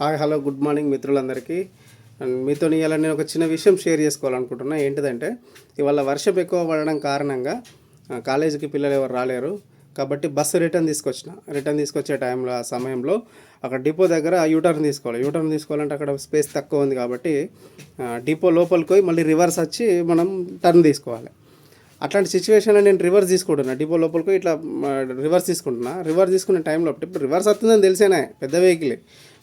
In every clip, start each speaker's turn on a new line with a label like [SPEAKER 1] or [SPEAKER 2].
[SPEAKER 1] Hi hello good morning మిత్రులందరికీ. And మీతో ఇలా నేను ఒక చిన్న విషయం షేర్ చేసుకోవాలనుకుంటున్నా. ఏంటిదంటే ఇవాళ వర్షం ఎక్కువ పడడం కారణంగా కాలేజీకి పిల్లలు ఎవరు రాలేరు. కాబట్టి బస్సు రిటర్న్ తీసుకొచ్చిన. రిటర్న్ తీసుకొచ్చే టైంలో ఆ సమయంలో అక్కడ డిపో దగ్గర యూటర్న్ తీసుకోవాలి. యూటర్న్ తీసుకోవాలంటే అక్కడ స్పేస్ తక్కువ ఉంది కాబట్టి డిపో లోపలికి పోయి మళ్ళీ రివర్స్ వచ్చి మనం టర్న్ తీసుకోవాలి. అట్లాంటి సిచ్యువేషన్లో నేను రివర్స్ తీసుకుంటున్నా. డిపో లోపలికి ఇట్లా రివర్స్ తీసుకుంటున్నా. రివర్స్ తీసుకునే టైంలో ఇప్పుడు రివర్స్ వస్తుందని తెలిసేనే పెద్ద వెహికల్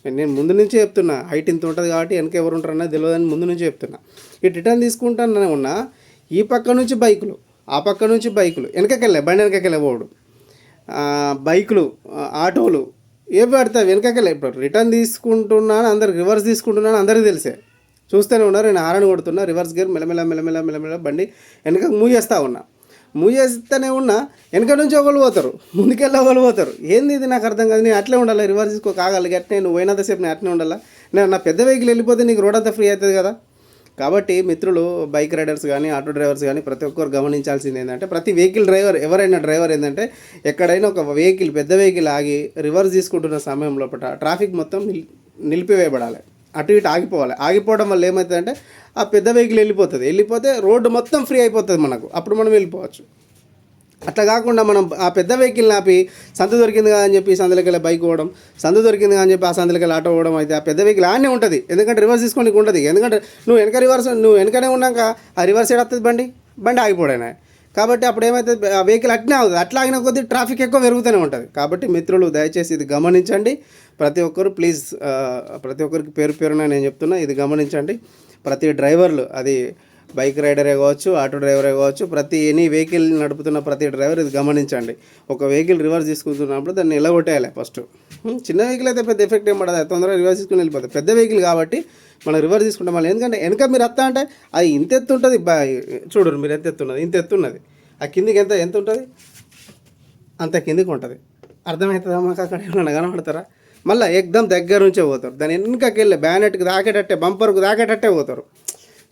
[SPEAKER 1] నేను ముందు నుంచే చెప్తున్నా హైట్ ఇంత ఉంటుంది కాబట్టి వెనక ఎవరు ఉంటారన్నది తెలియదని ముందు నుంచే చెప్తున్నా. ఈ రిటర్న్ తీసుకుంటానే ఉన్నా ఈ పక్క నుంచి బైకులు ఆ పక్క నుంచి బైకులు వెనకకెళ్ళే బండి వెనకకెళ్ళే పోడు బైకులు ఆటోలు ఏ పడతాయి వెనకకెళ్ళే. ఇప్పుడు రిటర్న్ తీసుకుంటున్నాను అందరు రివర్స్ తీసుకుంటున్నాను అందరికీ తెలిసే. చూస్తూనే ఉన్నారు నేను హారన్ కొడుతున్నా రివర్స్ గేర్ మెలమెల మెలమెల మెలమెల బండి వెనక మూవ్ చేస్తూ ఉన్నా. మూవ్ చేస్తూనే ఉన్నా వెనక నుంచి ఒకళ్ళు పోతారు ముందుకెళ్ళి ఒకళ్ళు పోతారు. ఏంది ఇది? నాకు అర్థం కాదు. నేను అట్లే ఉండాలి? రివర్స్ తీసుకో కాగలి. అట్నే నువ్వు పోయినంతసేపు నేను అట్నే ఉండాలా? నేను నా పెద్ద వెహికల్ వెళ్ళిపోతే నీకు రోడ్ అంతా ఫ్రీ అవుతుంది కదా? కాబట్టి మిత్రులు బైక్ రైడర్స్ కానీ ఆటో డ్రైవర్స్ కానీ ప్రతి ఒక్కరు గమనించాల్సింది ఏంటంటే ప్రతి వెహికల్ డ్రైవర్ ఎవరైనా డ్రైవర్ ఏంటంటే ఎక్కడైనా ఒక వెహికల్ పెద్ద వెహికల్ ఆగి రివర్స్ తీసుకుంటున్న సమయం లోపల ట్రాఫిక్ మొత్తం నిల్ నిలిపివేయబడాలి. అటు ఇటు ఆగిపోవాలి. ఆగిపోవడం వల్ల ఏమవుతుందంటే ఆ పెద్ద వెహికల్ వెళ్ళిపోతుంది. వెళ్ళిపోతే రోడ్డు మొత్తం ఫ్రీ అయిపోతుంది మనకు. అప్పుడు మనం వెళ్ళిపోవచ్చు. అట్లా కాకుండా మనం ఆ పెద్ద వెహికల్ ఆపి సంత దొరికింది కదా అని చెప్పి సందులోకి వెళ్ళి బైక్ పోవడం సందు దొరికింది కదా అని చెప్పి ఆ సందులోకి వెళ్ళి ఆటో పోవడం అయితే ఆ పెద్ద వెహికల్ ఆడనే ఉంటుంది. ఎందుకంటే రివర్స్ తీసుకోనికి ఉంటుంది ఎందుకంటే నువ్వు వెనక రివర్స్ నువ్వు వెనకనే ఉన్నాక ఆ రివర్స్ సైడ్ వస్తుంది బండి? బండి ఆగిపోడానే కాబట్టి అప్పుడు ఏమైతే ఆ వెహికల్ అట్నే అవుతుంది అట్లా ఆగిన కొద్దీ ట్రాఫిక్ ఎక్కువ పెరుగుతూనే ఉంటుంది. కాబట్టి మిత్రులు దయచేసి ఇది గమనించండి. ప్రతి ఒక్కరు ప్లీజ్ ప్రతి ఒక్కరికి పేరు పేరున నేను చెప్తున్నా ఇది గమనించండి. ప్రతి డ్రైవర్లు అది బైక్ రైడరే కావచ్చు ఆటో డ్రైవరే కావచ్చు ప్రతి ఎనీ వెహికల్ నడుపుతున్న ప్రతి డ్రైవర్ ఇది గమనించండి. ఒక వెహికల్ రివర్స్ తీసుకుంటున్నప్పుడు దాన్ని నిలగొట్టేయాలి ఫస్ట్. చిన్న వెహికల్ అయితే పెద్ద ఎఫెక్ట్ ఏం పడదు అది తొందరగా రివర్స్ తీసుకుని వెళ్ళిపోతుంది పెద్ద వెహికల్ కాబట్టి మనం రివర్స్ తీసుకుంటాం మళ్ళీ ఎందుకంటే వెనక మీరు అత్త అంటే అది ఇంత ఎత్తు ఉంటుంది బా చూడరు మీరు ఎంత ఎత్తున్నది ఇంత ఎత్తున్నది ఆ కిందికి ఎంత ఎంత ఉంటుంది? అంత కిందికి ఉంటుంది. అర్థమవుతుందా మాకు అక్కడ ఏమన్నా కనబడతారా? మళ్ళీ ఎగ్దమ్ దగ్గర నుంచే పోతారు. దాని వెనుకకి వెళ్ళి బ్యానెట్కి దాకేటట్టే బంపర్కు దాకేటట్టే పోతారు.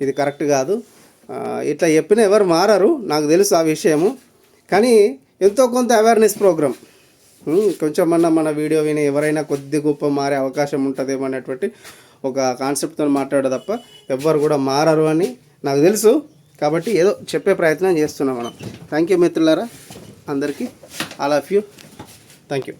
[SPEAKER 1] ఇది కరెక్ట్ కాదు. ఇట్లా చెప్పిన ఎవరు మారరు నాకు తెలుసు ఆ విషయము. కానీ ఎంతో కొంత అవేర్నెస్ ప్రోగ్రామ్ కొంచెం మన మన వీడియో విని ఎవరైనా కొద్ది గొప్ప మారే అవకాశం ఉంటుందేమో అనేటువంటి ఒక కాన్సెప్ట్తో మాట్లాడే తప్ప ఎవ్వరు కూడా మారరు అని నాకు తెలుసు. కాబట్టి ఏదో చెప్పే ప్రయత్నం చేస్తున్నాం మనం. థ్యాంక్ యూ మిత్రులారా. అందరికీ all of you thank you